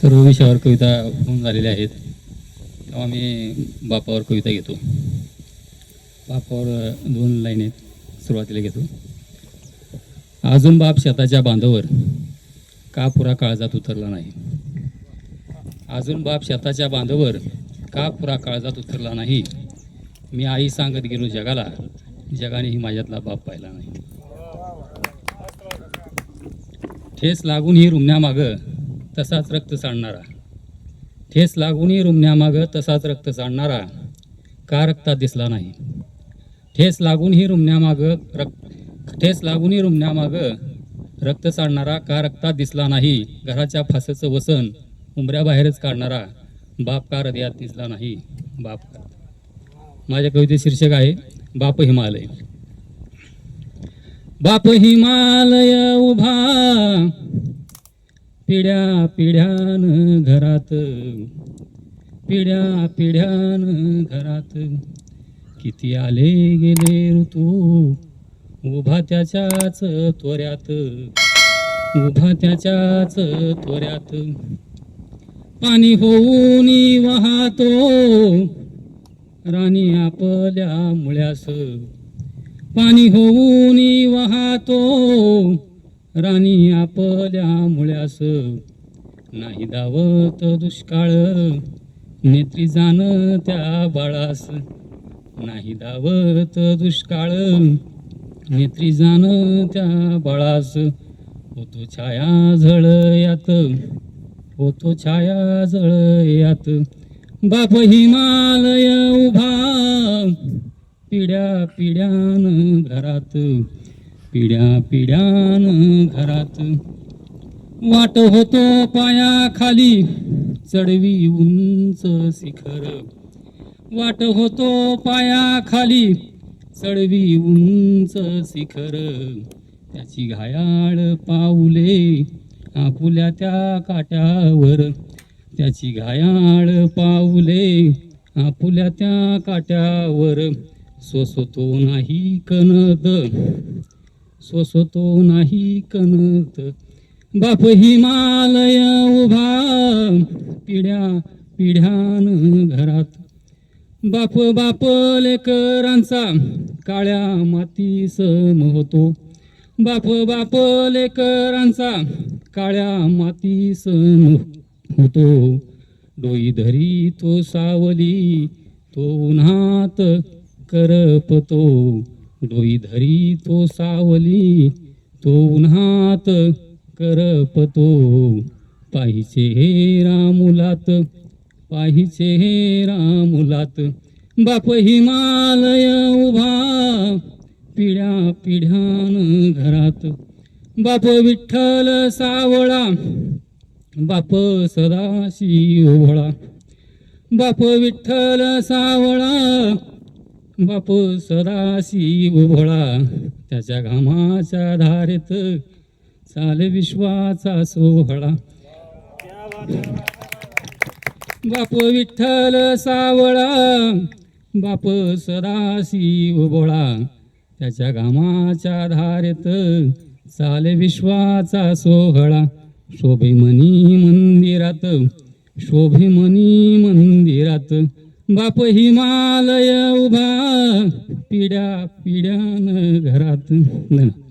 सर्व विषयावर कविता होऊन झालेल्या आहेत. तेव्हा मी बापावर कविता घेतो. बापावर दोन लाईन आहेत. सुरुवातीला घेतो. अजून बाप शेताच्या बांधावर का पुरा काळजात उतरला नाही? अजून बाप शेताच्या बांधावर का पुरा काळजात उतरला नाही? मी आई सांगत गेलो जगाला जगानेही माझ्यातला बाप पाहिला नाही. ठेस लागूनही रुमण्यामागं तसाच रक्त सांडणारा. ठेस लागूनही रुमण्यामागं तसाच रक्त सांडणारा का रक्तात दिसला नाही. ठेस लागूनही रुमण्यामागं रक्त ठेस लागूनही रुमण्यामागं रक्त सांडणारा का रक्तात दिसला नाही. घराच्या फासाचं वसन उमऱ्याबाहेरच काढणारा बाप का हृदयात दिसला नाही. बाप. का माझ्या कविते शीर्षक आहे बाप हिमालय. बाप हिमालय उभा पिढ्या पिढ्यान घरात पिढ्या पिढ्यान घरात. किती आले गेले ऋतू उभा त्याच्याच त्वऱ्यात उभा त्याच्याच त्वऱ्यात पाणी होऊन वाहतो राणी आपल्या मुळ्यास. पाणी होऊन वाहतो राणी आपल्या मुळ्यास. नाही दावत दुष्काळ नेत्री जाण त्या बाळास. नाही दावत दुष्काळ नेत्री जाण त्या बाळास. होतो छाया झळयात होतो छाया झळयात बाप हिमालय उभा पिढ्या पिढ्यान घरात. पिढ्या पिढ्यान घरात. वाट होतो पायाखाली चढवी उंच शिखर. वाट होतो पायाखाली चढवी उंच शिखर. त्याची घायाळ पाऊले आपुल्या त्या काट्यावर. त्याची घायाळ पाऊले आपुल्या त्या काट्यावर. सोसतो नाही कनद सोसतो नाही कनत बाप हिमालय उभा पिढ्या पिढ्यान घरात. बाप बाप लेकरांचा काळ्या माती सम होतो. बाप बाप लेकरांचा काळ्या माती सम होतो. डोई धरी तो सावली तो उन्हात करपतो. डोई धरी तो सावली तो उन्हात करपतो. पाहिचे हे रामुलात पाहिचे हे रामुलात. बाप हिमालय उभा पिढ्या पिढ्यान घरात. बाप विठ्ठल सावळा बाप सदाशिव भोळा. बाप विठ्ठल सावळा बाप सदाशिव भोळा. त्याच्या घामाच्या धारेत चाल विश्वाचा सोहळा. बाप विठ्ठल सावळा. बाप सदाशिव भोळा. त्याच्या घामाच्या धारेत चाल विश्वाचा सोहळा. शोभिमनी मंदिरात शोभिमनी मंदिरात. बाप हिमालय उभा पिढ्या पिढ्यान घरात धन्यवाद.